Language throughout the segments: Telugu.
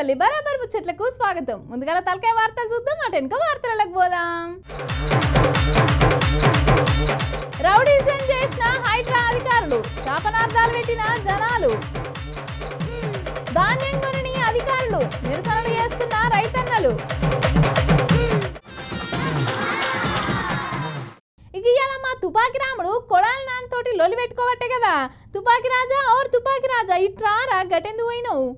వల్లి బరాబర్ ముచ్చట్లకు స్వాగతం. ముందుగా తలకాయ వార్తలు చూద్దాం అటు వార్తలకు పోదాం. రౌడీజం చేసిన హైడ్రా అధికారులు శాపనార్థాలు పెట్టిన జనాలు. ధాన్యం కొనని అధికారులు నిరసనలు చేస్తున్న రైతన్నలు. ఇక ఇవాళ మా తుపాకి రాముడు కొడాలి నాన్నతోటి లొలి పెట్టుకోవట్టే కదా. తుపాకి రాజా ఓర్ తుపాకి రాజా ఇట్రా గటెందు పోయినావు?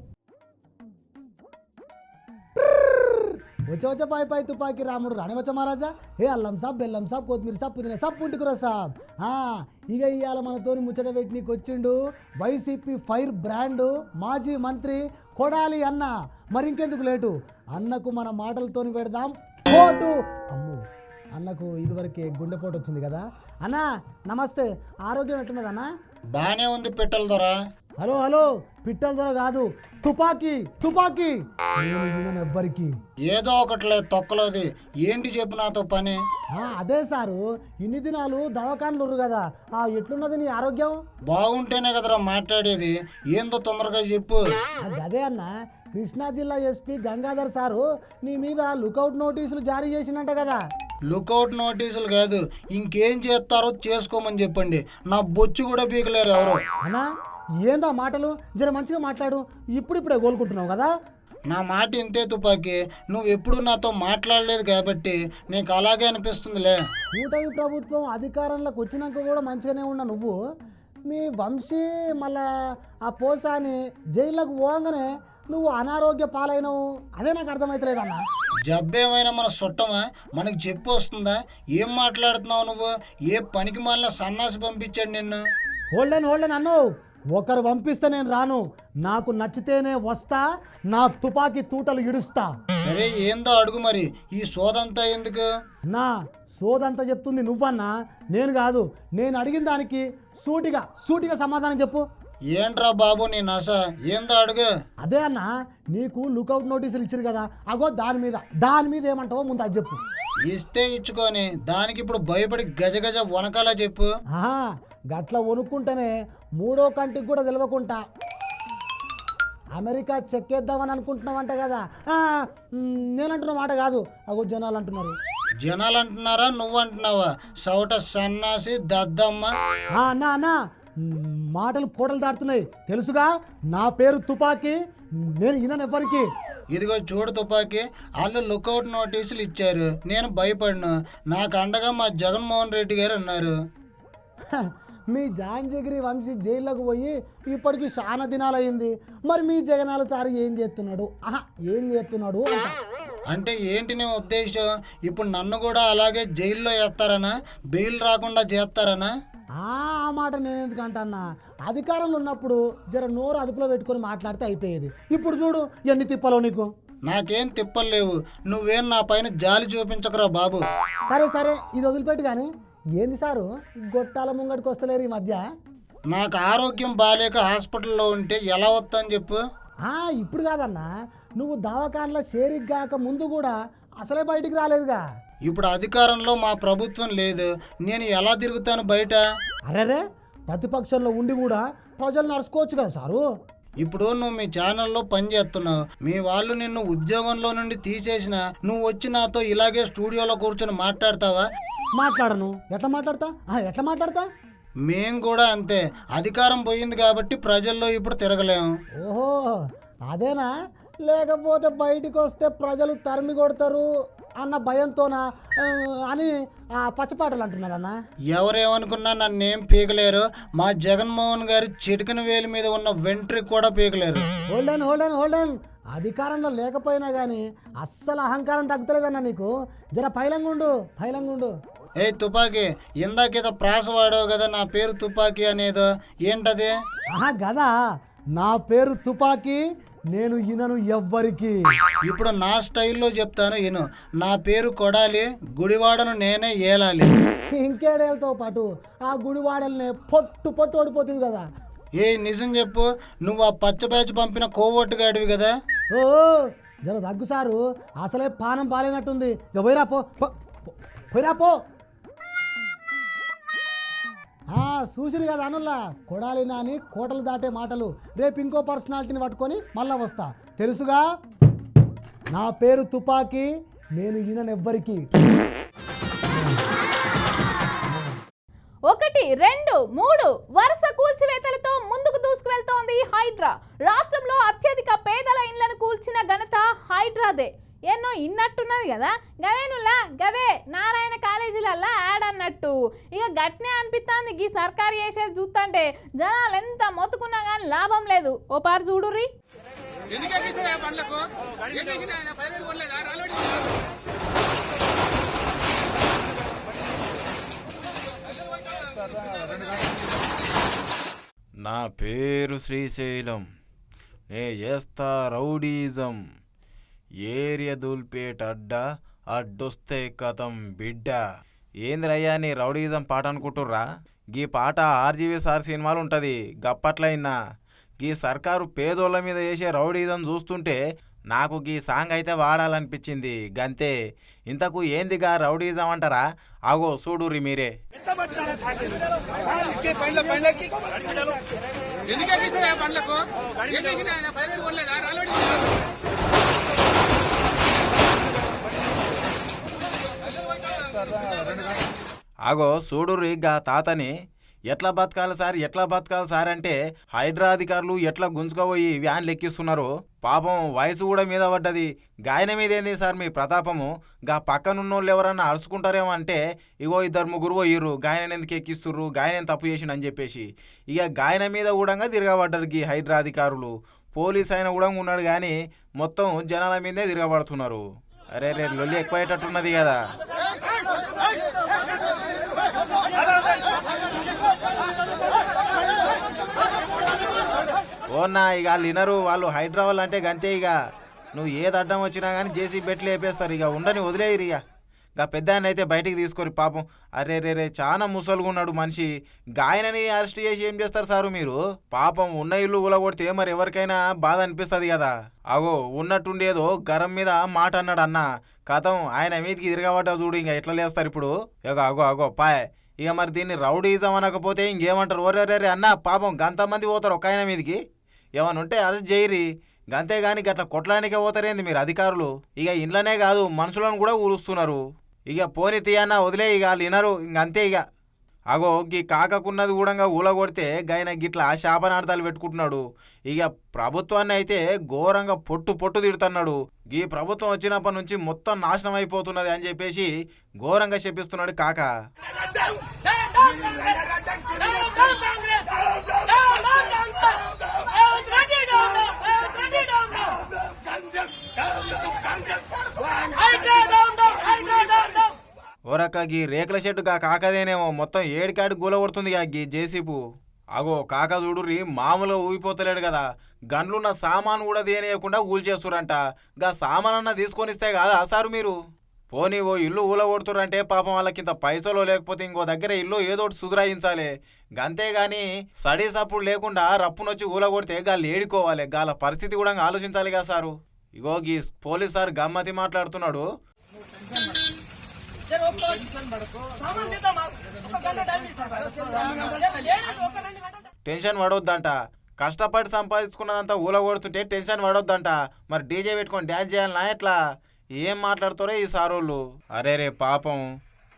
వచ్చే వచ్చే పాయ్ పాయ్ తుపాకి రాముడు రాణివచ్చ మహారాజా. ఏ అల్లం సాబ్ బెల్లం సాబ్ కొత్తిమీర సాబ్ పుదీనా సాబ్ పుంటికూర సాబ్. ఆ, ఇక ఇవాళ మనతోని ముచ్చట పెట్టి నీకు వచ్చిండు వైసీపీ ఫైర్ బ్రాండ్ మాజీ మంత్రి కొడాలి అన్న. మరి ఇంకెందుకు లేటు? అన్నకు మన మాటలతోని పెడదాం. ఓటు అమ్ము అన్నకు ఇదివరకే గుండెపోటు వచ్చింది కదా. అన్న నమస్తే. ఆరోగ్యం ఎట్టున్నదన్నా అన్న బానే ఉంది పెట్టలు దొరా. హలో హలో పిట్టల దొర కాదు. తుపాకీ తుపాకీ. ఎవ్వరికి. ఏదో ఒకట్లే తొక్కలోది. ఏంటి చెప్పు నాతో పని? ఆ, అదే సారు. ఇన్ని దినాలు దవాఖానలు కదా. ఆ ఎట్లున్నది నీ ఆరోగ్యం? బాగుంటేనే కదరా మాట్లాడేది. ఏందో తొందరగా చెప్పు. గదే అన్న. కృష్ణా జిల్లా ఎస్పీ గంగాధర్ సారు నీ మీద లుకౌట్ నోటీసులు జారీ చేసినట్ట కదా. లుకౌట్ నోటీసులు కాదు. ఇంకేం చేస్తారో చేసుకోమని చెప్పండి. నా బొచ్చు కూడా పీకలేరు ఎవరు. అన్నా ఏందా మాటలు? జర మంచిగా మాట్లాడు. ఇప్పుడిప్పుడే కోలుకుంటున్నావు కదా? నా మాట ఇంతే తుపాకి. నువ్వు ఎప్పుడు నాతో మాట్లాడలేదు కాబట్టి నీకు అలాగే అనిపిస్తుందిలే. కూటమి ప్రభుత్వం అధికారంలోకి వచ్చినాక కూడా మంచిగానే ఉన్నా నువ్వు. మీ వంశీ మళ్ళా ఆ పోసాని జైల్లోకి పోగానే నువ్వు అనారోగ్య పాలైనవు. అదే నాకు అర్థమవుతలేదన్నా జబ్బేమైనా మన సుట్టమా? మనకి చెప్పు వస్తుందా? ఏం మాట్లాడుతున్నావు నువ్వు? ఏ పనికి మాలిన సన్నాసి పంపించాడు నిన్ను? హోల్డెన్ హోల్డెన్ అన్ను. ఒకరు పంపిస్తే నేను రాను. నాకు నచ్చితేనే వస్తా నా తుపాకీ తూటలు ఇడుస్తా. సరే ఏందో అడుగు మరి. ఈ సోదంతా ఎందుకు? నా సోదంతా చెప్తుంది నువ్వన్నా? నేను కాదు. నేను అడిగిన దానికి సూటిగా సూటిగా సమాధానం చెప్పు. ఏంట్రా బాబు నీ నస? ఏందో అడుగు. అదే అన్న నీకు లుకౌట్ నోటీసులు ఇచ్చారు కదా అగో దాని మీద. దాని మీద ఏమంటావో ముందు అది చెప్పు. ఇస్తే ఇచ్చుకొని దానికి ఇప్పుడు భయపడి గజ గజ వనకాల చెప్పు. ఆహా గట్ల వణుక్కుంటేనే మూడో కంటికి కూడా తెలియకుండా అమెరికా చెక్కేద్దామని అనుకుంటున్నావంట కదా. ఆ, మ్, నేనంటున్న మాట కాదు. అగో జనాలు అంటున్నారు. జనాలు అంటున్నారా? నువ్వు అంటున్నావా? సౌట సన్నాసి దద్దమ్మ. ఆ, అన్నా అన్నా మాటలు పూటలు దాటుతున్నాయి. తెలుసుగా? నా పేరు తుపాకీ. నేను వినను ఎవ్వరికి ఇదిగో చూడు తుపాకి వాళ్ళు లుకౌట్ నోటీసులు ఇచ్చారు. నేను భయపడను. నాకు అండగా మా జగన్మోహన్ రెడ్డి గారు ఉన్నారు. హ, మీ జాంజగిరి వంశీ జైల్లోకి పోయి ఇప్పటికి చాలా దినాలయ్యింది. మరి మీ జగనాలు సార్ ఏం చేస్తున్నాడు? ఆహా ఏం చేస్తున్నాడు అంట. అంటే ఏంటి నీ ఉద్దేశం? ఇప్పుడు నన్ను కూడా అలాగే జైల్లో వేస్తారనా బెయిల్ రాకుండా చేస్తారనా? ఆ ఆ మాట నేను ఎందుకు అంటన్నా? అధికారంలో ఉన్నప్పుడు జర నోరు అదుపులో పెట్టుకొని మాట్లాడితే అయిపోయేది. ఇప్పుడు చూడు ఎన్ని తిప్పలో నీకు? నాకేం తిప్పలేవు నువ్వేం నా పైన జాలి చూపించకురా బాబు. సరే సరే ఇది వదిలిపెట్టు కానీ ఏంది సారు? గొట్టాల ముంగడికి వస్తలేరు ఈ మధ్య? నాకు ఆరోగ్యం బాగాలేక హాస్పిటల్లో ఉంటే ఎలా వస్తాను చెప్పు. ఆ ఇప్పుడు కాదన్నా. నువ్వు దవాఖానలో షేరిక్ గాక ముందు కూడా అసలే బయటికి రాలేదుగా. ఇప్పుడు అధికారంలో మా ప్రభుత్వం లేదు. నేను ఎలా తిరుగుతాను బయట? అరేరే ప్రతిపక్షంలో ఉండి కూడా ప్రజలు నడుచుకోవచ్చు కదా సారు? ఇప్పుడు నువ్వు మీ ఛానల్లో పని చేస్తున్నావు. మీ వాళ్ళు నిన్ను ఉద్యోగంలో నుండి తీసేసిన నువ్వు వచ్చి నాతో ఇలాగే స్టూడియోలో కూర్చొని మాట్లాడతావా? మాట్లాడను. ఎట్లా మాట్లాడతా? ఆ, ఎట్లా మాట్లాడతా? మేం కూడా అంతే. అధికారం పోయింది కాబట్టి ప్రజల్లో ఇప్పుడు తిరగలేము ఓహో అదేనా? లేకపోతే బయటికి వస్తే ప్రజలు తరిమి కొడతారు అన్న భయంతోనా? అని ఆ పచ్చపాటలు అంటున్నారన్నా. ఎవరేమనుకున్నా నన్నేం పీకలేరు. మా జగన్మోహన్ గారి చిటికన వేలి మీద ఉన్న వెంట్రీ కూడా పీకలేరు. హోల్డెన్ హోల్డెన్ హోల్డెన్ అధికారంలో లేకపోయినా కానీ అస్సలు అహంకారం తగ్గుతలేదన్న నీకు? జర పైలంగుండు పైలంగుండు ఏ తుపాకీ ఇందాకేదో ప్రాస వాడావు కదా నా పేరు తుపాకీ అనేదో. ఏంటది? ఆహా గదా. నా పేరు తుపాకీ నేను ఇనను ఎవ్వరికి. ఇప్పుడు నా స్టైల్లో చెప్తాను ఇను. నా పేరు కొడాలి గుడివాడను నేనే ఏలాలి. ఇంకేడేళ్ళతో పాటు ఆ గుడివాడల్ని పొట్టు పొట్టు ఓడిపోతుంది కదా. ఏ నిజం చెప్పు. నువ్వు ఆ పచ్చ బ్యాచ్ పంపిన కోవట్టుగాడివి కదా. ఓ జర దగ్గు సారు. అసలే పానం పాలేనట్టుంది. ఇక పోయిరా పో పో- పో- పోయిరా పో. చూసిరు కదా అనుల్లా. కొడాలి నాని కోటలు దాటే మాటలు. రేపు ఇంకో పర్సనాలిటీని పట్టుకొని మళ్ళా వస్తా. తెలుసుగా? నా పేరు తుపాకీ. నేను ఈయనెవ్వరికి ఒకటి రెండు మూడు వరుస కూల్చివేతలతో ముందుకు దూసుకువెళ్తోంది హైడ్రా. రాష్ట్రంలో అత్యధిక పేదల ఇండ్లను కూల్చిన ఘనత హైడ్రాదే. ఇన్నట్టున్నది కదా? గదేనులా గదే నారాయణ కాలేజీలల్లా యాడ్ అన్నట్టు ఇక గట్నే అనిపిస్తుంది ఈ సర్కారు చేసేది చూస్తుంటే జనాలు ఎంత మొత్తుకున్నా కానీ లాభం లేదు. ఓ పారు చూడుర్రి. నా పేరు శ్రీశైలం. నే చేస్తా రౌడీజం. ఏరియా దూల్పేట అడ్డ అడ్డొస్తే కథం బిడ్డ. ఏందిరయ్యా నీ రౌడీజం పాట అనుకుంటుర్రా? గీ పాట ఆర్జీవీ సార్ సినిమాలు ఉంటుంది గప్పట్లయినా గీ సర్కారు పేదోళ్ళ మీద చేసే రౌడీజం చూస్తుంటే నాకు గీ సాంగ్ అయితే వాడాలనిపించింది గంతే. ఇంతకు ఏందిగా రౌడీజం అంటారా? ఆగో చూడురి మీరే. ఎందుకు ఆగో చూడుర్రి గా తాతని ఎట్లా బతకాలి సార్ ఎట్లా బతకాలి సార్ అంటే హైడ్రా అధికారులు ఎట్లా గుంజుకోబోయి వ్యాన్లు ఎక్కిస్తున్నారు? పాపం వయసు కూడా మీద పడ్డది. గాయన మీద ఏంది సార్ మీ ప్రతాపము? గా పక్కనున్నోళ్ళు ఎవరన్నా అరుచుకుంటారేమో అంటే ఇగో ఇద్దరు ముగ్గురు పోయిర్రు గాయన ఎందుకు ఎక్కిస్తుర్రు గాయన తప్పు చేసిండు అని చెప్పేసి. ఇక గాయన మీద కూడా తిరగబడ్డారు గీ హైడ్రా అధికారులు. పోలీస్ అయినా కూడా ఉన్నాడు కానీ మొత్తం జనాల మీదే తిరగబడుతున్నారు. అరే రే లొల్లి ఎక్కువయ్యేటట్టున్నది కదా. ఓన్నా ఇక వాళ్ళు వినరు. వాళ్ళు హైదరాబాద్ అంటే గంతే ఇక. నువ్వు ఏది అడ్డం వచ్చినా కానీ జేసీ బెట్లు వేపేస్తారు. ఇక ఉండని వదిలేయరు ఇక. గా పెద్ద ఆయన అయితే బయటికి తీసుకోరు పాపం. అరే రే రే చాలా ముసలుగా ఉన్నాడు మనిషి గాయనని అరెస్ట్ చేసి ఏం చేస్తారు సారు మీరు? పాపం ఉన్న ఇల్లు ఊలగొడితే మరి ఎవరికైనా బాధ అనిపిస్తుంది కదా. అగో ఉన్నట్టుండేదో గరం మీద మాట అన్నాడు అన్న. కథం ఆయన మీదకి తిరగబడ్డా చూడు ఇంకా ఎట్లా లేస్తారు ఇప్పుడు? ఇక అగో అగో పాయ్. ఇక మరి దీన్ని రౌడీజం అనకపోతే ఇంకేమంటారు? ఒరే రే అన్న పాపం గంతమంది పోతారు ఒక ఆయన మీదకి. ఏమన్నా ఉంటే అరెస్ట్ చేయరి గంతేగాని గట్ల కొట్లానికే పోతారేంది మీరు అధికారులు ఇక ఇంట్లోనే కాదు మనుషులను కూడా ఊరుస్తున్నారు ఇక పోని తీయన్న వదిలే ఇక వాళ్ళు వినరు ఇంక అంతే ఇక అగో గీ కాకకున్నది కూడా ఊలగొడితే గైన గిట్ల శాపనార్థాలు పెట్టుకుంటున్నాడు ఇక ప్రభుత్వాన్ని అయితే ఘోరంగా పొట్టు పొట్టు తిడుతున్నాడు గీ ప్రభుత్వం వచ్చినప్పటి నుంచి మొత్తం నాశనం అయిపోతున్నది అని చెప్పేసి ఘోరంగా చెప్పిస్తున్నాడు కాక ఓరక్క గీ రేకుల షెడ్డు గా కాకదేనేమో మొత్తం ఏడికాడి గూల కొడుతుంది గీ జేసీపు అగో కాక చూడుర్రి మామూలుగా ఊగిపోతలేడు కదా గండ్లున్న సామాను కూడా దేనేయకుండా ఊల్చేస్తురంట గా సామానన్న తీసుకొనిస్తే కాదా సారు మీరు? పోనీ ఓ ఇల్లు ఊల కొడుతురంటే పాపం వాళ్ళకింత పైసలు లేకపోతే ఇంకో దగ్గర ఇల్లు ఏదో ఒకటి సుధరాయించాలి. గంతేగాని సడీ సప్పుడు లేకుండా రప్పునొచ్చి ఊల కొడితే గాళ్ళు ఏడుకోవాలి. గాళ్ళ పరిస్థితి కూడా ఆలోచించాలి కదా సారు. ఇగో గీ పోలీస్ సార్ గమ్మతి మాట్లాడుతున్నాడు. టెన్షన్ పడొద్దంట. కష్టపడి సంపాదించుకున్నదంతా ఊలగొడుతుంటే టెన్షన్ పడొద్దంట. మరి డీజే పెట్టుకొని డ్యాన్స్ చేయాలనా ఎట్లా? ఏం మాట్లాడుతారో ఈ సారోళ్ళు. అరే రే పాపం.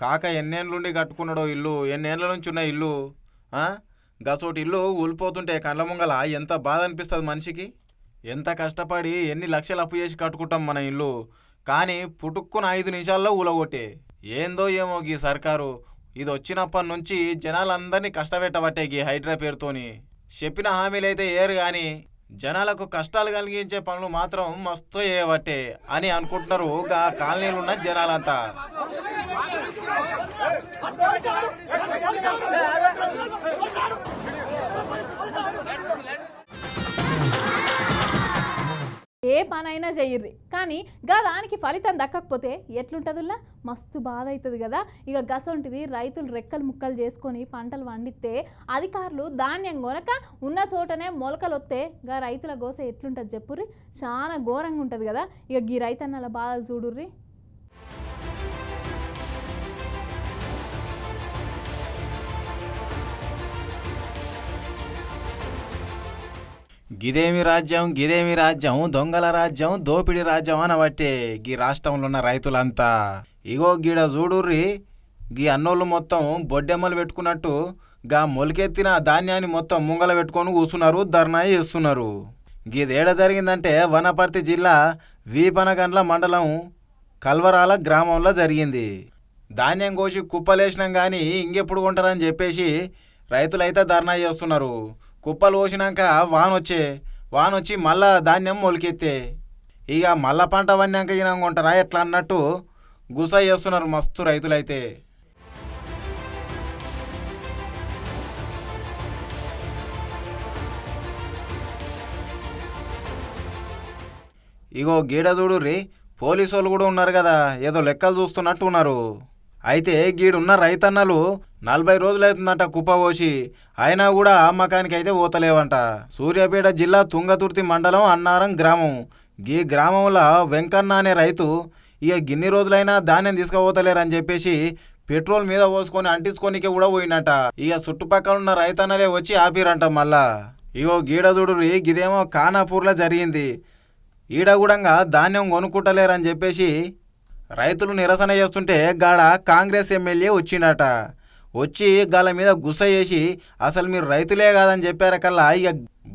కాక ఎన్నేళ్ళుండి కట్టుకున్నాడో ఇల్లు ఎన్నేళ్ళ నుంచి ఉన్న ఇల్లు? గసోటి ఇల్లు ఊలిపోతుంటే కళ్ళ ముంగల ఎంత బాధ అనిపిస్తుంది మనిషికి? ఎంత కష్టపడి ఎన్ని లక్షలు అప్పు చేసి కట్టుకుంటాం మన ఇల్లు? కానీ పుట్టుక్కున ఐదు నిమిషాల్లో ఊలగొట్టే. ఏందో ఏమో గీ సర్కారు. ఇది వచ్చినప్పటి నుంచి జనాలందరినీ కష్టపెట్టబట్టే గీ హైడ్రా పేరుతోని. చెప్పిన హామీలైతే ఏరు కానీ జనాలకు కష్టాలు కలిగించే పనులు మాత్రం మస్తు చేయబట్టే అని అనుకుంటున్నారు గా కాలనీలు ఉన్న జనాలంతా. ఏ పనైనా చెయ్యర్రి కానీ గా దానికి ఫలితం దక్కకపోతే ఎట్లుంటుందిలా మస్తు బాధ అవుతుంది కదా ఇక గసొంటిది రైతులు రెక్కలు ముక్కలు చేసుకొని పంటలు పండిస్తే అధికారులు ధాన్యం కొనక ఉన్న చోటనే మొలకలు వస్తే గా రైతుల గోస ఎట్లుంటుంది చెప్పుర్రి? చాలా ఘోరంగా ఉంటుంది కదా ఇక గీ రైతన్నల బాధలు చూడుర్రి. గిదేమి రాజ్యం గిదేమి రాజ్యం దొంగల రాజ్యం దోపిడి రాజ్యం అనబట్టే గీ రాష్ట్రంలో ఉన్న రైతులంతా. ఇగో గీడ చూడుర్రి గీ అన్నోళ్ళు మొత్తం బొడ్డెమ్మలు పెట్టుకున్నట్టు గా మొలికెత్తిన ధాన్యాన్ని మొత్తం ముంగల పెట్టుకొని కూసున్నారు ధర్నా చేస్తున్నారు. గీదేడ జరిగిందంటే వనపర్తి జిల్లా వీపనగండ్ల మండలం కల్వరాల గ్రామంలో జరిగింది. ధాన్యం కోసి కుప్పలేసినాం కానీ ఇంకెప్పుడు కొంటారని చెప్పేసి రైతులైతే ధర్నా చేస్తున్నారు. కుప్పలు పోసినాక వానొచ్చే వానొచ్చి మళ్ళా ధాన్యం మొలికెత్తే. ఇక మళ్ళా పంట పడినాక ఈయన ఎట్లా అన్నట్టు గుస చేస్తున్నారు మస్తు రైతులైతే. ఇగో గీడ చూడుర్రి పోలీసు వాళ్ళు కూడా ఉన్నారు కదా ఏదో లెక్కలు చూస్తున్నట్టు ఉన్నారు. అయితే గీడున్న రైతన్నలు నలభై రోజులైతుందంట కుప్పపోసి అయినా కూడా అమ్మకానికి అయితే పోతలేవంట. సూర్యాపేట జిల్లా తుంగతుర్తి మండలం అన్నారం గ్రామం. ఈ గ్రామంలో వెంకన్న అనే రైతు ఇక గిన్ని రోజులైనా ధాన్యం తీసుకుపోతలేరని చెప్పేసి పెట్రోల్ మీద పోసుకొని అంటించుకోనికే కూడా పోయినట. ఇక చుట్టుపక్కల ఉన్న రైతన్నలే వచ్చి ఆపిరంట మళ్ళా. ఇగో గీడ ఇదేమో గిదేమో జరిగింది. ఈడ కూడా ధాన్యం కొనుక్కుంటలేరని చెప్పేసి రైతులు నిరసన చేస్తుంటే గాడ కాంగ్రెస్ ఎమ్మెల్యే వచ్చిండట. వచ్చి గాల మీద గుస చేసి అసలు మీరు రైతులే కాదని చెప్పారు కల్లా? ఇక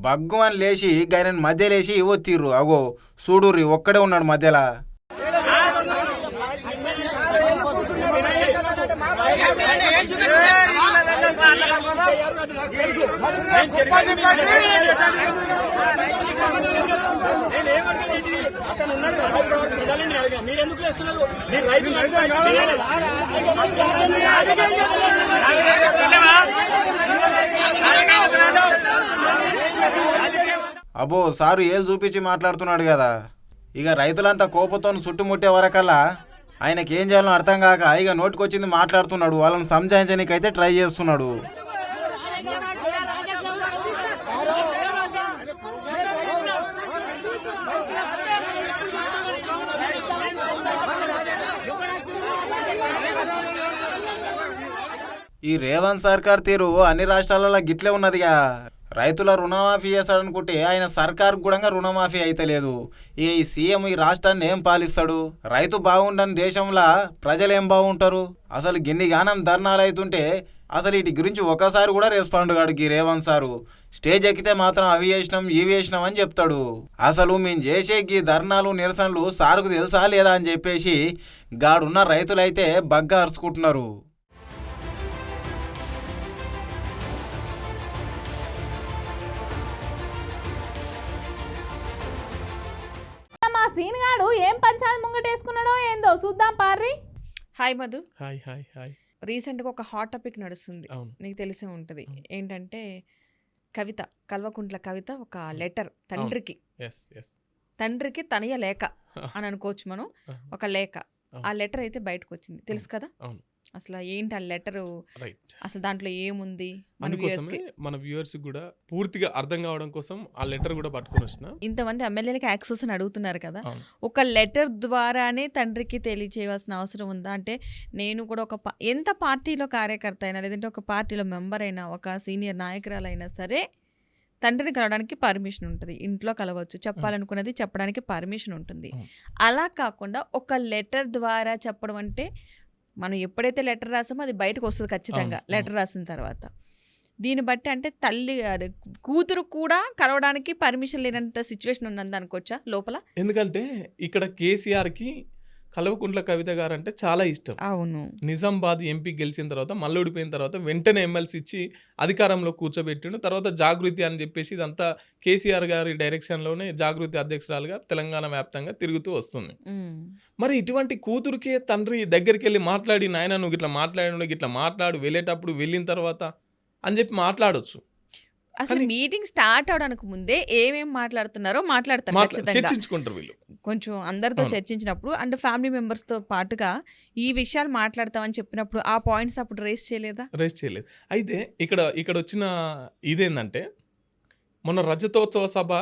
బగ్గు అని లేచి గాయనని మధ్య లేచి తీరు అగో చూడుర్రి ఒక్కడే ఉన్నాడు మధ్యలో. మీరు రైతు అబ్బో సారు ఏలు చూపించి మాట్లాడుతున్నాడు కదా. ఇక రైతులంతా కోపంతో చుట్టుముట్టే వరకల్లా ఆయనకి ఏం చేయాలో అర్థం కాక ఇక నోటికొచ్చింది మాట్లాడుతున్నాడు. వాళ్ళని సంజాయించడానికైతే ట్రై చేస్తున్నాడు. ఈ రేవంత్ సర్కార్ తీరు అన్ని రాష్ట్రాలలో గిట్లే ఉన్నదిగా. రైతుల రుణమాఫీ చేస్తాడనుకుంటే ఆయన సర్కార్ కూడా రుణమాఫీ అయితలేదు. ఈ సీఎం ఈ రాష్ట్రాన్ని ఏం పాలిస్తాడు? రైతు బాగుండని దేశంలో ప్రజలు ఏం బాగుంటారు? అసలు గిన్ని గానం ధర్నాలు అవుతుంటే అసలు వీటి గురించి ఒకసారి కూడా రెస్పాండ్ కాడు ఈ రేవంత్ సారు. స్టేజ్ ఎక్కితే మాత్రం అవి వేసినాం ఇవి వేసినాం అని చెప్తాడు. అసలు మేము చేసే ఈ ధర్నాలు నిరసనలు సారుకు తెలుసా లేదా అని చెప్పేసి గాడున్న రైతులైతే బగ్గా అరుచుకుంటున్నారు. సీన్గాడు ఏం పంచాలి ముంగటేసుకున్నాడో ఏందో? చూద్దాం పార్రి. Hi Madhu. Hi hi hi. రీసెంట్గా ఒక హాట్ టాపిక్ నడుస్తుంది. నీకు తెలిసే ఉంటుంది. ఏంటంటే కవిత కల్వకుంట్ల కవిత ఒక లెటర్ తండ్రికి. తండ్రికి తనయ లేఖ అని అనుకోవచ్చు మనం. ఒక లేఖ. ఆ లెటర్ అయితే బయటకు వచ్చింది తెలుసు కదా? అవును. అసలు ఏంటి ఆ లెటర్? అసలు దాంట్లో ఏముంది? మన అందుకోసమే వ్యూవర్స్ కూడా పూర్తిగా అర్థం కావడం కోసం ఆ లెటర్ కూడా పట్టుకొని వచ్చిన. ఇంతమంది ఎమ్మెల్యేలకి యాక్సెస్ అని అడుగుతున్నారు కదా. ఒక లెటర్ ద్వారానే తండ్రికి తెలియచేయవలసిన అవసరం ఉందా? అంటే నేను కూడా ఒక ఎంత పార్టీలో కార్యకర్త అయినా లేదంటే ఒక పార్టీలో మెంబర్ అయినా ఒక సీనియర్ నాయకురాలైనా సరే తండ్రిని కలవడానికి పర్మిషన్ ఉంటుంది. ఇంట్లో కలవచ్చు. చెప్పాలనుకున్నది చెప్పడానికి పర్మిషన్ ఉంటుంది. అలా కాకుండా ఒక లెటర్ ద్వారా చెప్పడం అంటే మనం ఎప్పుడైతే లెటర్ రాసామో అది బయటకు వస్తుంది ఖచ్చితంగా లెటర్ రాసిన తర్వాత. దీన్ని బట్టి అంటే తల్లి అదే కూతురు కూడా కలవడానికి పర్మిషన్ లేనంత సిచ్యువేషన్ ఉన్నది అనుకోవచ్చా లోపల? ఎందుకంటే ఇక్కడ కేసీఆర్కి కల్వకుంట్ల కవిత గారు అంటే చాలా ఇష్టం. అవును. నిజామాబాద్ ఎంపీ గెలిచిన తర్వాత మళ్ళీ ఓడిపోయిన తర్వాత వెంటనే ఎమ్మెల్సీ ఇచ్చి అధికారంలో కూర్చోబెట్టిండు. తర్వాత జాగృతి అని చెప్పేసి ఇదంతా కేసీఆర్ గారి డైరెక్షన్లోనే జాగృతి అధ్యక్షురాలుగా తెలంగాణ వ్యాప్తంగా తిరుగుతూ వస్తుంది. మరి ఇటువంటి కూతురికే తండ్రి దగ్గరికి వెళ్ళి మాట్లాడి నాయన నువ్వు ఇట్లా మాట్లాడు ఇట్లా మాట్లాడు వెళ్ళేటప్పుడు వెళ్ళిన తర్వాత అని చెప్పి మాట్లాడొచ్చు. అసలు మీటింగ్ స్టార్ట్ అవడానికి ముందే ఏమేం మాట్లాడుతున్నారో మాట్లాడతారు చర్చించుకుంటారు వీళ్ళు. కొంచెం అందరితో. చర్చించినప్పుడు అండ్ ఫ్యామిలీ మెంబర్స్తో పాటుగా ఈ విషయాలు మాట్లాడతామని చెప్పినప్పుడు ఆ పాయింట్స్ అప్పుడు రేస్ చేయలేదా? రేస్ చేయలేదు. అయితే ఇక్కడ ఇక్కడ వచ్చిన ఇదేంటంటే మొన్న రజతోత్సవ సభ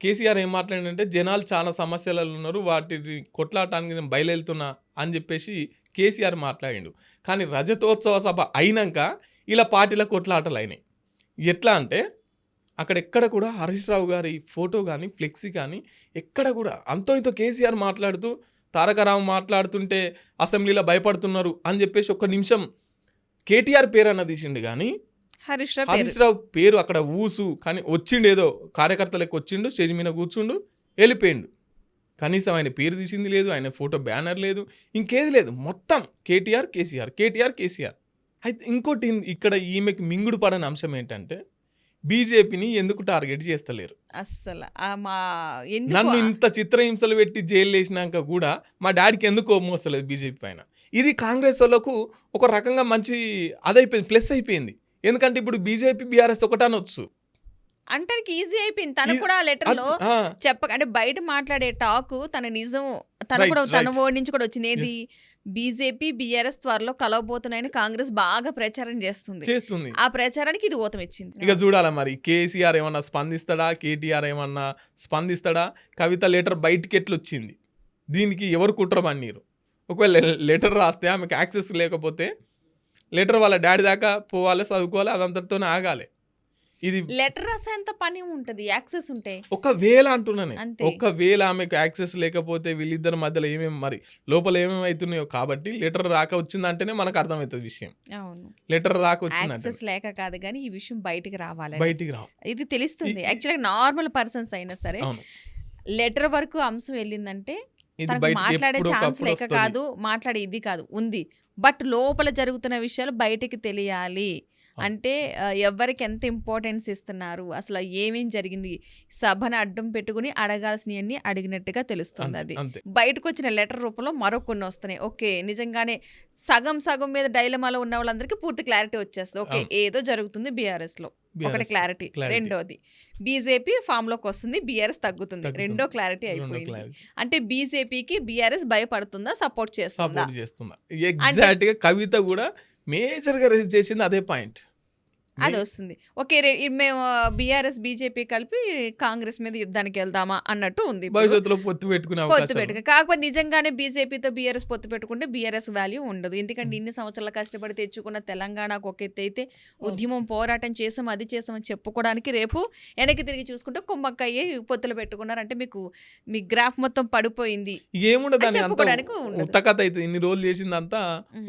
కేసీఆర్ ఏం మాట్లాడిందంటే జనాలు చాలా సమస్యలలో ఉన్నారు వాటిని కొట్లాడటానికి నేను బయలుదేరుతున్నా అని చెప్పేసి కేసీఆర్ మాట్లాడిండు. కానీ రజతోత్సవ సభ అయినాక ఇలా పార్టీల కొట్లాటలు అయినాయి. ఎట్లా అంటే అక్కడ ఎక్కడ కూడా హరీష్ రావు గారి ఫోటో కానీ ఫ్లెక్సీ కానీ ఎక్కడ కూడా అంతో ఇంతో కేసీఆర్ మాట్లాడుతూ తారకరావు మాట్లాడుతుంటే అసెంబ్లీలో భయపడుతున్నారు అని చెప్పేసి ఒక్క నిమిషం కేటీఆర్ పేరు అన్న తీసిండు కానీ హరీష్ రావు. హరీష్ రావు పేరు అక్కడ ఊసు కానీ వచ్చిండు ఏదో కార్యకర్తలకు వచ్చిండు స్టేజ్ మీద కూర్చుండు వెళ్ళిపోయిండు. కనీసం ఆయన పేరు తీసింది లేదు ఆయన ఫోటో బ్యానర్ లేదు ఇంకేది లేదు. మొత్తం కేటీఆర్ కేసీఆర్ కేటీఆర్ కేసీఆర్. అయితే ఇంకోటి ఇక్కడ ఈమెకి మింగుడు పడని అంశం ఏంటంటే బీజేపీని ఎందుకు టార్గెట్ చేస్తలేరు? అస్సలు. మా నన్ను ఇంత చిత్రహింసలు పెట్టి జైలు వేసినాక కూడా మా డాడీకి ఎందుకు కోపం వస్తలేదు బీజేపీ పైన? ఇది కాంగ్రెస్ వాళ్ళకు ఒక రకంగా మంచి అదైపోయింది ప్లస్ అయిపోయింది. ఎందుకంటే ఇప్పుడు బీజేపీ బీఆర్ఎస్ ఒకటనొచ్చు అంటానికి ఈజీ అయిపోయింది. తను కూడా ఆ లెటర్లో ఆ, చెప్పక అంటే బయట మాట్లాడే టాక్ తన నిజం తన కూడా తన. ఓడి నుంచి కూడా వచ్చింది. ఏది? బీజేపీ బీఆర్ఎస్ త్వరలో కలవబోతున్నాయని కాంగ్రెస్ బాగా ప్రచారం చేస్తుంది. చేస్తుంది. ఆ ప్రచారానికి ఇది ఊతం ఇచ్చింది. ఇక చూడాలా మరి కేసీఆర్ ఏమన్నా స్పందిస్తాడా కేటీఆర్ ఏమన్నా స్పందిస్తాడా? కవిత లెటర్ బయటికి ఎట్లా వచ్చింది దీనికి ఎవరు కుట్ర పన్నీరు? ఒకవేళ లెటర్ రాస్తే ఆమెకు యాక్సెస్ లేకపోతే లెటర్ వాళ్ళ డాడీ దాకా పోవాలి చదువుకోవాలి అదంతటితోనే ఆగాలి. ఇది లెటర్ రాసేంత పని ఉంటది యాక్సెస్ ఉంటే. ఒకవేళ అంటున్నాను. ఒకవేళ ఆమెకు యాక్సెస్ లేకపోతే వీళ్ళిద్దరి మధ్యలో ఏమేమి మరి లోపల ఏమేమి అవుతున్నాయో కాబట్టి లెటర్ రాక వచ్చిందంటేనే మనకు అర్థమవుతుంది విషయం. అవును. లెటర్ రాక వచ్చిందంటే. యాక్సెస్ లేక కాదు కానీ ఈ విషయం బయటికి రావాలి. బయటికి రావు ఇది తెలుస్తుంది. యాక్చువల్గా నార్మల్ పర్సన్స్ అయినా సరే లెటర్ వరకు అంశం వెళ్ళిందంటే మాట్లాడే ఛాన్స్ లేక. కాదు మాట్లాడే ఇది కాదు ఉంది. బట్ లోపల జరుగుతున్న విషయాలు బయటికి తెలియాలి. అంటే ఎవరికి ఎంత ఇంపార్టెన్స్ ఇస్తున్నారు? అసలు ఏమేం జరిగింది? సభను అడ్డం పెట్టుకుని అడగాల్సినవన్నీ అడిగినట్టుగా తెలుస్తుంది అది. బయటకు వచ్చిన లెటర్ రూపంలో మరో కొన్ని వస్తున్నాయి. ఓకే నిజంగానే సగం సగం మీద డైలమాలో ఉన్న వాళ్ళందరికీ పూర్తి క్లారిటీ వచ్చేస్తుంది. ఓకే. ఏదో జరుగుతుంది బీఆర్ఎస్లో ఒకటి క్లారిటీ. రెండోది బీజేపీ ఫామ్లోకి వస్తుంది బీఆర్ఎస్ తగ్గుతుంది. రెండో క్లారిటీ అయిపోయింది. అంటే బీజేపీకి బీఆర్ఎస్ భయపడుతుందా సపోర్ట్ చేస్తుందా? సపోర్ట్ చేస్తుందా? ఎగ్జాక్ట్గా కవిత కూడా మేజర్గా రేజ్ చేసింది అదే పాయింట్. అది వస్తుంది. ఓకే మేము బీఆర్ఎస్ బీజేపీ కలిపి కాంగ్రెస్ మీద యుద్ధానికి వెళ్దామా అన్నట్టు ఉంది. భవిష్యత్తులో పొత్తు పెట్టుకునే పొత్తు అవకాశం. పెట్టుకు కాకపోతే నిజంగానే బీజేపీతో బీఆర్ఎస్ పొత్తు పెట్టుకుంటే బీఆర్ఎస్ వాల్యూ ఉండదు. ఎందుకంటే ఇన్ని సంవత్సరాలు కష్టపడి తెచ్చుకున్న తెలంగాణకు ఒక ఎత్తు అయితే ఉద్యమం పోరాటం చేసాం అది చేసామని చెప్పుకోవడానికి రేపు వెనక్కి తిరిగి చూసుకుంటే కుమ్మక్కయ్యే పొత్తులు పెట్టుకున్నారంటే మీకు మీ గ్రాఫ్ మొత్తం పడిపోయింది. ఏముండదు చెప్పుకోవడానికి అయితే ఇన్ని రోజులు చేసిందంతా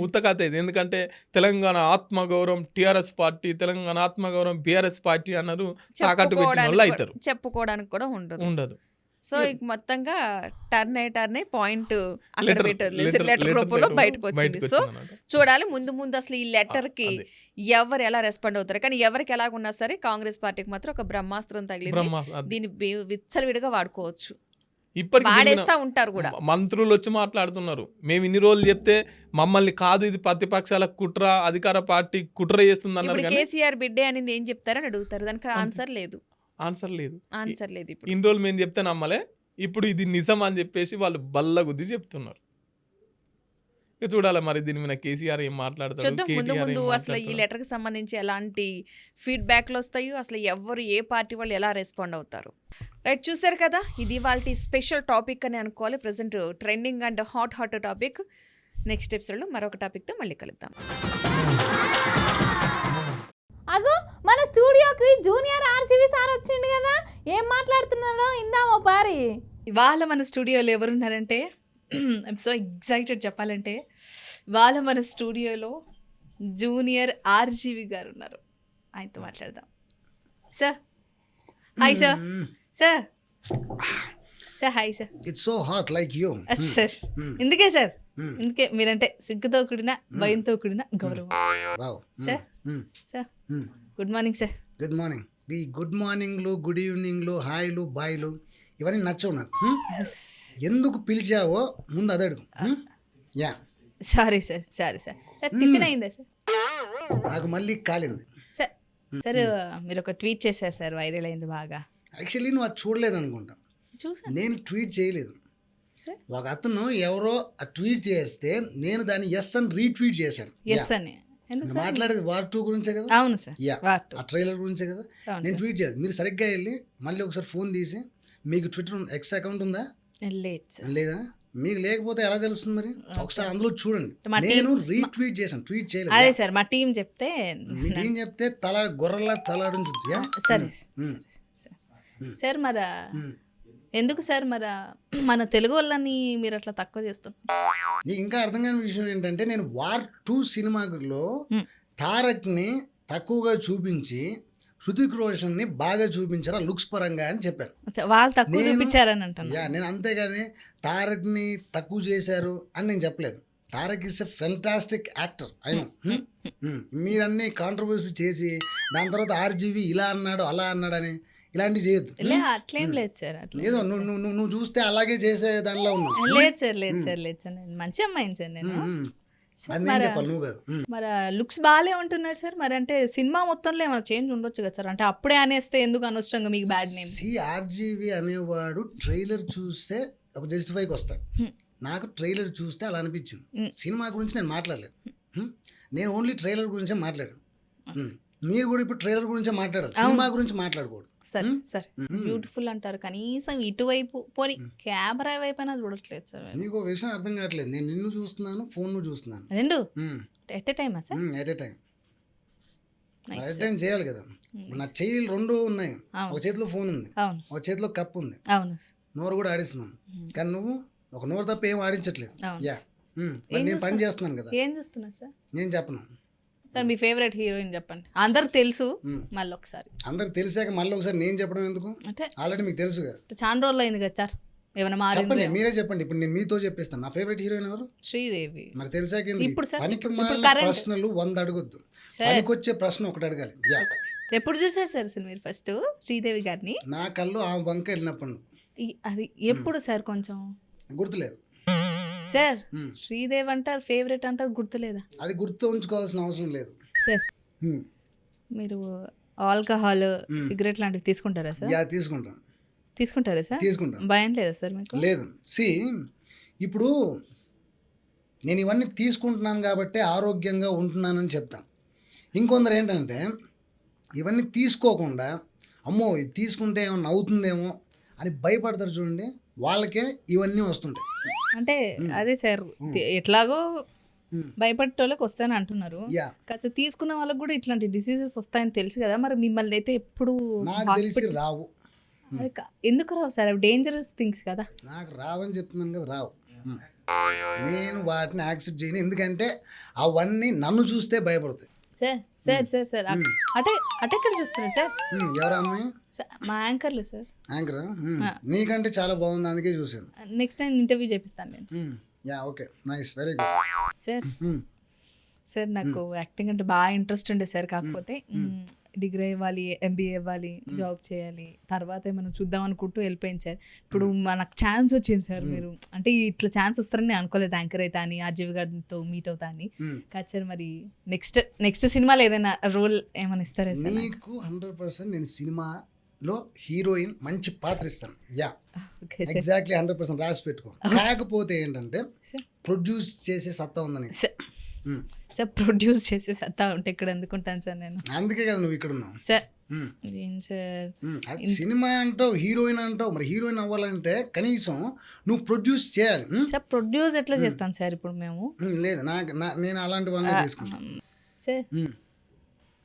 ఉత్తకథ అయితే. ఎందుకంటే తెలంగాణ ఆత్మగౌరవం టిఆర్ఎస్ పార్టీ తెలంగాణ ఆత్మగౌరవం బీఆర్ఎస్ పార్టీ అన్నారు తాకట్టు పెట్టిన అవుతారు. కూడా- చెప్పుకోవడానికి కూడా ఉండదు. ఉండదు. సో ఇక మొత్తంగా టర్న్ అయ్యి టర్న్ అయ్యి పాయింట్ అక్కడ పెట్టారు లెటర్ రూపంలో బయటకు వచ్చింది సో. చూడాలి ముందు ముందు అసలు ఈ లెటర్కి. ఎవరు ఎలా రెస్పాండ్ అవుతారు? కానీ ఎవరికి ఎలాగున్నా సరే కాంగ్రెస్ పార్టీకి మాత్రం ఒక బ్రహ్మాస్త్రం తగిలింది. దీన్ని విచ్చలవిడిగా వాడుకోవచ్చు. వాడేస్తా ఉంటారు కూడా. మంత్రులు వచ్చి మాట్లాడుతున్నారు. మేము ఇన్ని రోజులు చెప్తే మమ్మల్ని కాదు ఇది ప్రతిపక్షాల కుట్ర అధికార పార్టీ కుట్ర చేస్తుంది అన్నారు కేసీఆర్ బిడ్డే అనేది ఏం చెప్తారని అడుగుతారు. దానికి ఆన్సర్ లేదు. ఆన్సర్ లేదు. ఆన్సర్ లేదు ఇన్ని రోజులు మేము చెప్తే నమ్మలే. ఇప్పుడు ఇది నిజం అని చెప్పేసి వాళ్ళు బల్ల గుద్ది చెప్తున్నారు. చూడాలి మరి దీని మీద కేసీఆర్ ఏం మాట్లాడతాడు చూద్దాం. ముందు ముందు అసలు ఈ. లెటర్కి సంబంధించి ఎలాంటి ఫీడ్బ్యాక్లు వస్తాయో అసలు ఎవరు ఏ పార్టీ వాళ్ళు ఎలా రెస్పాండ్ అవుతారు? రైట్ చూసారు కదా? ఇది వాళ్ళ స్పెషల్ టాపిక్ అని అనుకోవాలి. Present trending and hot hot topic. Next ఎపిసోడ్లో మరొక టాపిక్తో మళ్ళీ కలుద్దాం. అగో మన స్టూడియోకి జూనియర్ ఆర్జీవి సార్ వచ్చిండు కదా? ఏం మాట్లాడుతున్నారో ఇందామో పారి. ఇవాళ మన స్టూడియోలో ఎవరున్నారంటే ఐమ్ సో ఎగ్జైటెడ్ చెప్పాలంటే ఇవాళ మన స్టూడియోలో జూనియర్ ఆర్జీవి గారు ఉన్నారు. ఆయనతో మాట్లాడదాం. Sir hi sir. Sir. Sir hi sir. It's so hot like you sir. ఇందుకే సార్. ఇందుకే మీరంటే సిగ్గుతో కూడిన భయంతో కూడిన గౌరవం. Sir. Sir. Good morning sir good morning ఈ గుడ్ మార్నింగ్లు గుడ్ ఈవినింగ్లు హాయ్లు బాయ్లు ఇవన్నీ నచ్చవు నాకు? ఎందుకు పిలిచావో ముందు అదే అడుగు? Yeah. Sorry sir sorry sir sir tiffin అయిందా సార్ నాకు మళ్ళీ కాలింది. సార్ సార్ మీరు ఒక ట్వీట్ చేశారు సార్ వైరల్ అయింది బాగా. యాక్చువల్లీ నువ్వు అది చూడలేదు అనుకుంటా. చూసాను నేను ట్వీట్ చేయలేదు. సార్ ఒక అతను ఎవరో ఆ ట్వీట్ చేస్తే నేను దాన్ని ఎస్ అని రీట్వీట్ చేశాను. ఎస్ అని. మాట్లాడేది వార్ టూ గురించే కదా? అవును సార్ ఆ ట్రైలర్ గురించే కదా? నేను ట్వీట్ చేయాలి మీరు సరిగ్గా వెళ్ళి మళ్ళీ ఒకసారి ఫోన్ తీసి మీకు ట్విట్టర్ ఎక్స్ అకౌంట్ ఉందా? లేదు. లేదా? మీకు లేకపోతే ఎలా తెలుస్తుంది మరి? ఒకసారి అందులో చూడండి. మా టీం- నేను రీట్వీట్ చేశాను ట్వీట్ అదే చేయలేదు సార్ మా టీం చెప్తే మీకేం చెప్తే తల గొర్రెలా తలాడించుద్ది? సరే. సరే, మరి ఎందుకు సార్ మరి మన తెలుగు వాళ్ళని మీరు అట్లా తక్కువ చేస్తున్నారు? నీకు ఇంకా అర్థం కాని విషయం ఏంటంటే నేను వార్ టూ సినిమాలో. తారక్ని తక్కువగా చూపించి హృతిక్ రోషన్ని బాగా చూపించారా లుక్స్ పరంగా అని చెప్పాను అచ్చా, వాళ్ళు తక్కువ నేను- చూపించారని అంటున్నారు. యా నేను అంతేగాని తారక్ని తక్కువ చేశారు అని నేను చెప్పలేదు. Tarak is a fantastic actor అయినా మీరన్నీ కాంట్రవర్సీ చేసి దాని తర్వాత ఆర్జీవి ఇలా అన్నాడు అలా అన్నాడని ఇలాంటివి చేయొద్దు. లే అట్లేం లేదు సార్ ఏదో నువ్వు నువ్వు చూస్తే అలాగే చేసే దానిలో ఉన్నావు. లేదు సార్ లేదు సార్ లేదు సార్ నేను మంచి అమ్మాయిని సార్ నేను. మరి- లుక్స్ బాగాలే ఉంటున్నారు సార్. మరి అంటే సినిమా మొత్తంలో ఏమైనా చేంజ్ ఉండొచ్చు కదా సార్? అంటే అప్పుడే అనేస్తే ఎందుకు అనవసరంగా మీకు బ్యాడ్ నేమ్? సి ఆర్జీవి అనేవాడు ట్రైలర్ చూస్తే ఒక జస్టిఫైకి వస్తాడు. నాకు ట్రైలర్ చూస్తే అలా అనిపించింది. సినిమా గురించి నేను మాట్లాడలేదు. నేను ఓన్లీ ట్రైలర్ గురించే మాట్లాడాను. మీరు కూడా ఇప్పుడు ట్రైలర్ గురించే మాట్లాడారు సినిమా గురించి మాట్లాడకూడదు. సరే సరే. బ్యూటిఫుల్ అంటారు. కనీసం ఇటువైపు పోనీ కెమెరా వైపు అయినా చూడట్లేదు సార్ నీకు ఒక విషయం అర్థం కావట్లేదు. నేను నిన్ను చూస్తున్నాను ఫోన్ను చూస్తున్నాను. రెండు? ఎట్ ఎ టైమా sir? At a time at time చేయాలి కదా. నా చెయ్యిలు రెండు ఉన్నాయి. ఒక చేతిలో ఫోన్ ఉంది. ఒక చేతిలో కప్ ఉంది. అవును నోరు కూడా ఆడిస్తున్నాను. కానీ నువ్వు ఒక నోరు తప్ప ఏం ఆడించట్లేదు. యా. నేను పని చేస్తున్నాను కదా. ఏం చూస్తున్నారు సార్? నేను చెప్పను. సార్ మీ ఫేవరెట్ హీరోయిన్ చెప్పండి. అందరికి తెలుసు. మళ్ళీ ఒకసారి అందరికి తెలిసాక మళ్ళీ ఒకసారి నేను చెప్పడం ఎందుకు? అంటే ఆల్రెడీ మీకు తెలుసుగా. చాలా రోజులు అయింది కదా సార్ ఏమైనా చెప్పండి మీరే చెప్పండి. ఇప్పుడు నేను మీతో చెప్పిస్తాను. నా ఫేవరెట్ హీరోయిన్ ఎవరు? శ్రీదేవి. మరి తెలిసాక? ఇప్పుడు పనికి. ప్రశ్నలు వంద అడగొద్దు. పనికొచ్చే ప్రశ్న ఒకటి అడగాలి. ఎప్పుడు చూసారు సార్ అసలు మీరు ఫస్ట్ శ్రీదేవి గారిని? నా కళ్ళు ఆ వంక వెళ్ళినప్పుడు. అది ఎప్పుడు సార్ కొంచెం? గుర్తులేదు. సార్. శ్రీదేవి అంటారు ఫేవరెట్ అంటారు గుర్తులేదా? అది గుర్తు ఉంచుకోవాల్సిన అవసరం లేదు. సార్. మీరు ఆల్కహాల్ సిగరెట్ లాంటివి తీసుకుంటారా సార్? యా తీసుకుంటాను తీసుకుంటారా సార్? తీసుకుంటాను భయం లేదా సార్ మీకు? లేదు. సి ఇప్పుడు నేను ఇవన్నీ తీసుకుంటున్నాను కాబట్టి ఆరోగ్యంగా ఉంటున్నానని చెప్తాను. ఇంకొందరు ఏంటంటే ఇవన్నీ తీసుకోకుండా అమ్మో ఇది తీసుకుంటే ఏమన్నా అవుతుందేమో అని భయపడతారు చూడండి. వాళ్ళకే ఇవన్నీ వస్తుంటాయి. అంటే అదే సార్ ఎట్లాగో భయపడేటోళ్ళకి వస్తాయని అంటున్నారు. యా. కాస్త తీసుకున్న వాళ్ళకి కూడా ఇట్లాంటి డిసీజెస్ వస్తాయని తెలుసు కదా మరి మిమ్మల్ని అయితే ఎప్పుడు నాకు తెలిసి రావు. ఎందుకు రావు సార్? అవి డేంజరస్ థింగ్స్ కదా. నాకు రావని చెప్తున్నాను కదా రావు. నేను వాటిని యాక్సెప్ట్ చేయను. ఎందుకంటే అవన్నీ నన్ను చూస్తే భయపడతాయి. Sir sir sir sir. At- అటే అటెక్కడ చూస్తున్నారు సార్. ఎవరా అమ్మాయి? మా యాంకర్లు సార్. యాంకర్? నీకంటే చాలా బాగుంది అందుకే చూశాను. నెక్స్ట్ టైం ఇంటర్వ్యూ చేపిస్తాను నేను. Yeah okay. Nice very good sir. Sir నాకు యాక్టింగ్ అంటే బాగా ఇంట్రెస్ట్ ఉండే సార్ కాకపోతే డిగ్రీ ఇవ్వాలి ఎంబీఏ ఇవ్వాలి జాబ్ చేయాలి తర్వాత ఏమైనా చూద్దాం అనుకుంటూ వెళ్ళిపోయింది సార్. ఇప్పుడు మనకు ఛాన్స్ వచ్చింది సార్ మీరు. అంటే ఇట్లా ఛాన్స్ వస్తారని నేను అనుకోలేదు. యాంకర్ అవుతా అని ఆర్జీవి గారితో మీట్ అవుతా అని. కాదు సార్ మరి నెక్స్ట్ నెక్స్ట్ సినిమాలో ఏదైనా రోల్ ఏమైనా ఇస్తారా సార్ నీకు? హండ్రెడ్ పర్సెంట్ నేను సినిమాలో హీరోయిన్ మంచి పాత్ర ఇస్తాను. యా. ఎగ్జాక్ట్లీ హండ్రెడ్ పర్సెంట్ రాసి పెట్టుకో. కాకపోతే ఏంటంటే ప్రొడ్యూస్ చేసే సత్తా ఉందని. సార్ ప్రొడ్యూస్ చేసే సత్తా ఉంటే ఇక్కడ ఎందుకుంటాను సార్ నేను అందుకే కదా నువ్వు ఇక్కడ ఉన్నావు సార్ మ్మ్. ఏం సార్ మ్మ్. అది సినిమా అంటావు హీరోయిన్ అంటావు మరి హీరోయిన్ అవ్వాలంటే కనీసం నువ్వు ప్రొడ్యూస్ చేయాలి? సార్ ప్రొడ్యూస్ ఎట్లా చేస్తాను సార్ ఇప్పుడు మేము. లేదు నాకు నా- నేను అలాంటివన్నీ తీసుకుంటాను సార్.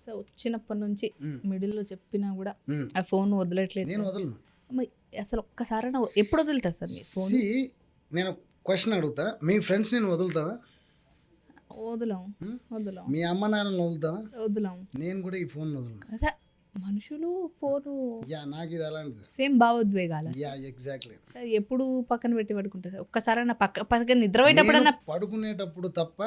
సార్ వచ్చినప్పటి నుంచి మిడిల్లో చెప్పినా కూడా. ఆ ఫోన్ వదలట్లేదు నేను. వదలను అసలు ఒక్కసారి ఎప్పుడు వదులుతారు సార్ మీరు ఫోన్ నేను క్వశ్చన్ అడుగుతా మీ ఫ్రెండ్స్ నేను వదులుతావా వదలం వదలం. మీ అమ్మ నాన్నని వదులుతావా? వదలం. నేను కూడా ఈ ఫోన్ వదలను మనుషులు ఫోను యా నాకు ఇది అలాంటిది. సేమ్ భావోద్వేగాల. Yeah exactly. సార్ ఎప్పుడు పక్కన పెట్టి పడుకుంటారు? ఒక్కసారి నా పక్క పక్కన నిద్రపోయేటప్పుడన్నా పడుకునేటప్పుడు తప్ప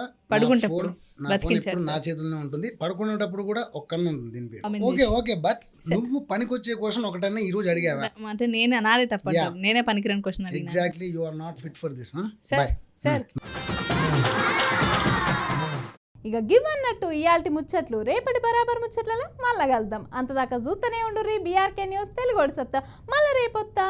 ఫోన్ బతికించారు నా చేతుల్లోనే ఉంటుంది. పడుకునేటప్పుడు కూడా ఒక్కనే ఉంటుంది దీని పేరు. ఓకే ఓకే బట్ నువ్వు పనికొచ్చే క్వశ్చన్ ఒకటన్నా ఈ రోజు అడిగావా? అంటే నేనే నాదే తప్ప. నేనే పనికిరాని question exactly you are not fit for this sir sir. ఇక గివ్ అన్నట్టు ఇయాల్టి ముచ్చట్లు రేపటి బరాబర్ ముచ్చట్లలో మళ్ళా కలుద్దాం. అంతదాకా చూస్తూనే ఉండు రీ బీఆర్కే న్యూస్ తెలుగు సత్తా మళ్ళీ రేపొత్తా.